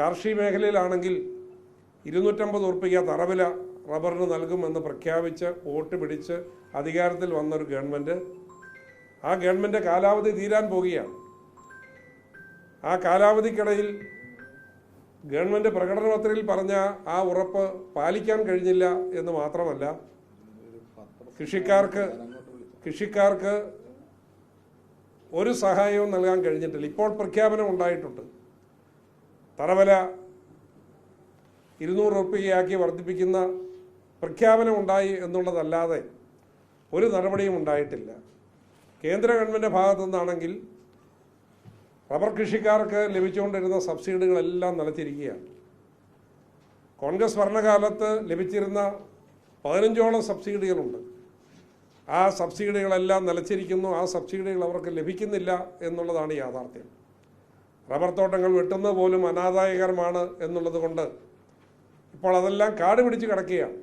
കാർഷിക മേഖലയിലാണെങ്കിൽ ഇരുന്നൂറ്റമ്പത് ഉറുപ്പിക തറവില റബ്ബറിന് നൽകുമെന്ന് പ്രഖ്യാപിച്ച് വോട്ട് പിടിച്ച് അധികാരത്തിൽ വന്നൊരു ഗവൺമെന്റ് ആ ഗവൺമെന്റ് കാലാവധി തീരാൻ പോകുകയാണ് ആ കാലാവധിക്കിടയിൽ ഗവൺമെന്റ് പ്രകടനപത്രയിൽ പറഞ്ഞ ആ ഉറപ്പ് പാലിക്കാൻ കഴിഞ്ഞില്ല എന്ന് മാത്രമല്ല കൃഷിക്കാർക്ക് കൃഷിക്കാർക്ക് ഒരു സഹായവും നൽകാൻ കഴിഞ്ഞിട്ടില്ല. ഇപ്പോൾ പ്രഖ്യാപനം ഉണ്ടായിട്ടുണ്ട്. തറവല ഇരുന്നൂറ് റുപ്യയാക്കി വർദ്ധിപ്പിക്കുന്ന പ്രഖ്യാപനം ഉണ്ടായി എന്നുള്ളതല്ലാതെ ഒരു നടപടിയും ഉണ്ടായിട്ടില്ല. കേന്ദ്ര ഗവൺമെന്റ് ഭാഗത്തു നിന്നാണെങ്കിൽ റബ്ബർ കൃഷിക്കാർക്ക് ലഭിച്ചുകൊണ്ടിരുന്ന സബ്സിഡികളെല്ലാം നിലച്ചിരിക്കുകയാണ് കോൺഗ്രസ് ഭരണകാലത്ത് ലഭിച്ചിരുന്ന പതിനഞ്ചോളം സബ്സിഡികളുണ്ട്. ആ സബ്സിഡികളെല്ലാം നിലച്ചിരിക്കുന്നു. ആ സബ്സിഡികൾ അവർക്ക് ലഭിക്കുന്നില്ല എന്നുള്ളതാണ് യാഥാർത്ഥ്യം. റബ്ബർ തോട്ടങ്ങൾ വെട്ടുന്നത് പോലും അനാദായകരമാണ് എന്നുള്ളത് കൊണ്ട് ഇപ്പോൾ അതെല്ലാം കാട് പിടിച്ച് കിടക്കുകയാണ്.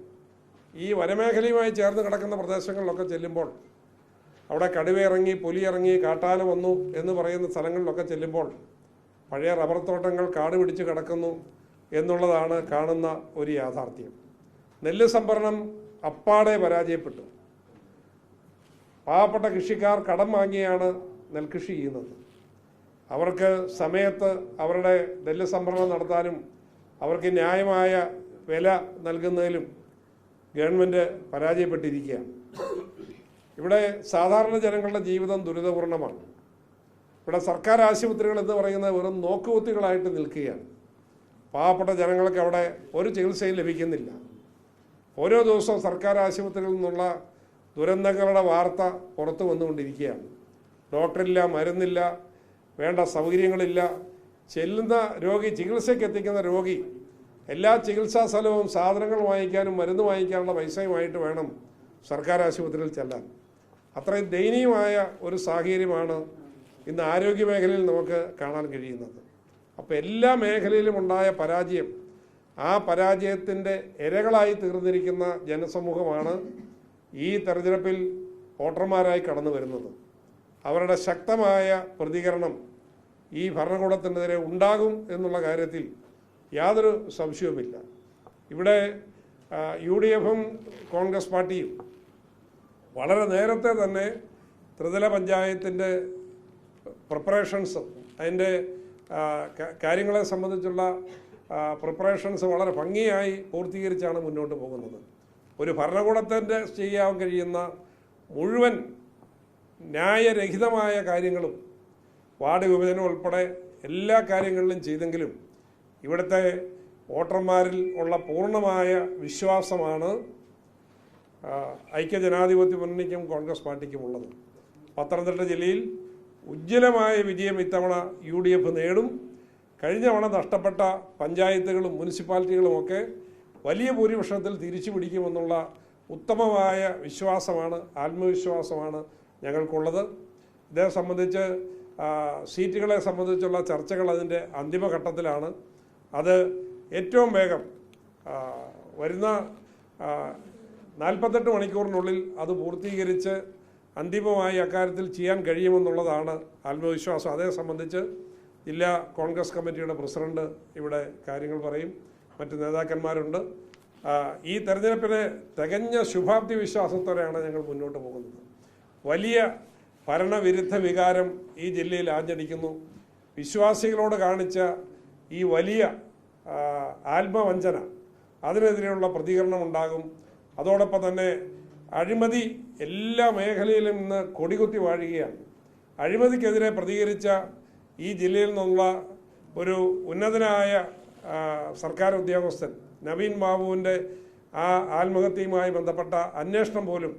ഈ വനമേഖലയുമായി ചേർന്ന് കിടക്കുന്ന പ്രദേശങ്ങളിലൊക്കെ ചെല്ലുമ്പോൾ അവിടെ കടുവ ഇറങ്ങി പുലി ഇറങ്ങി കാട്ടാന വന്നു എന്ന് പറയുന്ന സ്ഥലങ്ങളിലൊക്കെ ചെല്ലുമ്പോൾ പഴയ റബ്ബർ തോട്ടങ്ങൾ കാട് പിടിച്ച് കിടക്കുന്നു എന്നുള്ളതാണ് കാണുന്ന ഒരു യാഥാർത്ഥ്യം. നെല്ല് സംഭരണം അപ്പാടെ പരാജയപ്പെട്ടു. പാവപ്പെട്ട കൃഷിക്കാർ കടം വാങ്ങിയാണ് നെൽകൃഷി ചെയ്യുന്നത്. അവർക്ക് സമയത്ത് അവരുടെ നെല്ല് സംഭരണം നടത്താനും അവർക്ക് ന്യായമായ വില നൽകുന്നതിലും ഗവൺമെന്റ് പരാജയപ്പെട്ടിരിക്കുകയാണ്. ഇവിടെ സാധാരണ ജനങ്ങളുടെ ജീവിതം ദുരിതപൂർണമാണ്. ഇവിടെ സർക്കാർ ആശുപത്രികൾ എന്ന് പറയുന്നത് വെറും നോക്കുകുത്തികളായിട്ട് നിൽക്കുകയാണ്. പാവപ്പെട്ട ജനങ്ങൾക്ക് അവിടെ ഒരു ചികിത്സയും ലഭിക്കുന്നില്ല. ഓരോ ദിവസവും സർക്കാർ ആശുപത്രികളിൽ നിന്നുള്ള ദുരന്തങ്ങളുടെ വാർത്ത പുറത്തു വന്നുകൊണ്ടിരിക്കുകയാണ്. ഡോക്ടറില്ല മരുന്നില്ല വേണ്ട സൗകര്യങ്ങളില്ല. ചെല്ലുന്ന രോഗി ചികിത്സയ്ക്ക് എത്തിക്കുന്ന രോഗി എല്ലാ ചികിത്സാ സ്ഥലവും സാധനങ്ങൾ വാങ്ങിക്കാനും മരുന്ന് വാങ്ങിക്കാനുള്ള പൈസയുമായിട്ട് വേണം സർക്കാർ ആശുപത്രിയിൽ ചെല്ലാൻ. അത്രയും ദയനീയമായ ഒരു സാഹചര്യമാണ് ഇന്ന് ആരോഗ്യ മേഖലയിൽ നമുക്ക് കാണാൻ കഴിയുന്നത്. അപ്പോൾ എല്ലാ മേഖലയിലും ഉണ്ടായ പരാജയം ആ പരാജയത്തിന്റെ ഇരകളായി തീർന്നിരിക്കുന്ന ജനസമൂഹമാണ് ഈ തെരഞ്ഞെടുപ്പിൽ വോട്ടർമാരായി കടന്നു വരുന്നത് അവരുടെ ശക്തമായ പ്രതികരണം ഈ ഭരണകൂടത്തിനെതിരെ ഉണ്ടാകും എന്നുള്ള കാര്യത്തിൽ യാതൊരു സംശയവുമില്ല. ഇവിടെ യു ഡി എഫും കോൺഗ്രസ് പാർട്ടിയും വളരെ നേരത്തെ തന്നെ ത്രിതല പഞ്ചായത്തിന്റെ പ്രിപ്പറേഷൻസ് അതിന്റെ കാര്യങ്ങളെ സംബന്ധിച്ചുള്ള പ്രിപ്പറേഷൻസ് വളരെ ഭംഗിയായി പൂർത്തീകരിച്ചാണ് മുന്നോട്ട് പോകുന്നത്. ഒരു ഭരണകൂടത്തിന്റെ ചെയ്യാൻ കഴിയുന്ന മുഴുവൻ ന്യായരഹിതമായ കാര്യങ്ങളും വാർഡ് വിഭജനം ഉൾപ്പെടെ എല്ലാ കാര്യങ്ങളിലും ചെയ്തെങ്കിലും ഇവിടുത്തെ വോട്ടർമാരിൽ ഉള്ള പൂർണമായ വിശ്വാസമാണ് ഐക്യജനാധിപത്യ മുന്നണിക്കും കോൺഗ്രസ് പാർട്ടിക്കും ഉള്ളത്. പത്തനംതിട്ട ജില്ലയിൽ ഉജ്ജ്വലമായ വിജയം ഇത്തവണ യു ഡി എഫ് നേടും. കഴിഞ്ഞ തവണ നഷ്ടപ്പെട്ട പഞ്ചായത്തുകളും മുനിസിപ്പാലിറ്റികളുമൊക്കെ വലിയ ഭൂരിപക്ഷത്തിൽ തിരിച്ചു പിടിക്കുമെന്നുള്ള ഉത്തമമായ വിശ്വാസമാണ് ആത്മവിശ്വാസമാണ് ഞങ്ങൾക്കുള്ളത്. ഇതേ സംബന്ധിച്ച് സീറ്റുകളെ സംബന്ധിച്ചുള്ള ചർച്ചകൾ അതിന്റെ അന്തിമഘട്ടത്തിലാണ്. അത് ഏറ്റവും വേഗം വരുന്ന നാൽപ്പത്തെട്ട് മണിക്കൂറിനുള്ളിൽ അത് പൂർത്തീകരിച്ച് അന്തിമമായി അക്കാര്യത്തിൽ ചെയ്യാൻ കഴിയുമെന്നുള്ളതാണ് ആത്മവിശ്വാസം. അതേ സംബന്ധിച്ച് ജില്ലാ കോൺഗ്രസ് കമ്മിറ്റിയുടെ പ്രസിഡന്റ് ഇവിടെ കാര്യങ്ങൾ പറയും. മറ്റ് നേതാക്കന്മാരുണ്ട്. ഈ തെരഞ്ഞെടുപ്പിനെ തികഞ്ഞ ശുഭാപ്തി വിശ്വാസത്തോടെയാണ് ഞങ്ങൾ മുന്നോട്ട് പോകുന്നത്. വലിയ ഭരണവിരുദ്ധ വികാരം ഈ ജില്ലയിൽ ആഞ്ഞടിക്കുന്നു. വിശ്വാസികളോട് കാണിച്ച ഈ വലിയ ആത്മവഞ്ചന അതിനെതിരെയുള്ള പ്രതികരണം ഉണ്ടാകും. അതോടൊപ്പം തന്നെ അഴിമതി എല്ലാ മേഖലയിലും ഇന്ന് കൊടികുത്തി വാഴുകയാണ്. അഴിമതിക്കെതിരെ പ്രതികരിച്ച ഈ ജില്ലയിൽ നിന്നുള്ള ഒരു ഉന്നതനായ സർക്കാർ ഉദ്യോഗസ്ഥൻ നവീൻ ബാബുവിന്റെ ആ ആത്മഹത്യയുമായി ബന്ധപ്പെട്ട അന്വേഷണം പോലും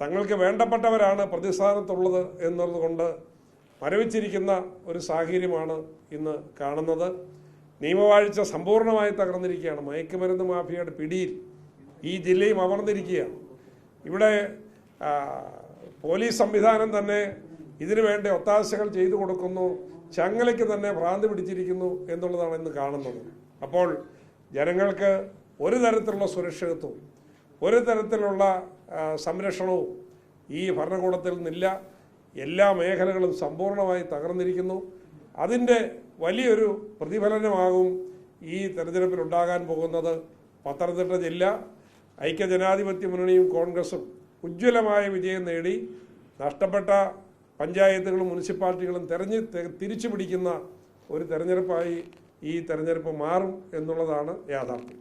തങ്ങൾക്ക് വേണ്ടപ്പെട്ടവരാണ് പ്രതിസ്ഥാനത്തുള്ളത് എന്നുള്ളതുകൊണ്ട് മരവിച്ചിരിക്കുന്ന ഒരു സാഹചര്യമാണ് ഇന്ന് കാണുന്നത്. നിയമവാഴ്ച സമ്പൂർണമായി തകർന്നിരിക്കുകയാണ്. മയക്കുമരുന്ന് മാഫിയയുടെ പിടിയിൽ ഈ ജില്ലയും അമർന്നിരിക്കുകയാണ്. ഇവിടെ പോലീസ് സംവിധാനം തന്നെ ഇതിനു വേണ്ട ഒത്താശകൾ ചെയ്തു കൊടുക്കുന്നു. ചങ്ങലയ്ക്ക് തന്നെ ഭ്രാന്ത് പിടിച്ചിരിക്കുന്നു എന്നുള്ളതാണ് ഇന്ന് കാണുന്നത്. അപ്പോൾ ജനങ്ങൾക്ക് ഒരു തരത്തിലുള്ള സുരക്ഷിതത്വവും ഒരു തരത്തിലുള്ള സംരക്ഷണവും ഈ ഭരണകൂടത്തിൽ നിന്നില്ല എല്ലാ മേഖലകളും സമ്പൂർണമായി തകർന്നിരിക്കുന്നു. അതിന്റെ വലിയൊരു പ്രതിഫലനമാകും ഈ തെരഞ്ഞെടുപ്പിൽ ഉണ്ടാകാൻ പോകുന്നത് പത്തനംതിട്ട ജില്ല. ഐക്യജനാധിപത്യ മുന്നണിയും കോൺഗ്രസും ഉജ്ജ്വലമായ വിജയം നേടി. നഷ്ടപ്പെട്ട പഞ്ചായത്തുകളും മുനിസിപ്പാലിറ്റികളും തെരഞ്ഞ് തിരിച്ചു പിടിക്കുന്ന ഒരു തെരഞ്ഞെടുപ്പായി ഈ തെരഞ്ഞെടുപ്പ് മാറും എന്നുള്ളതാണ് യാഥാർത്ഥ്യം.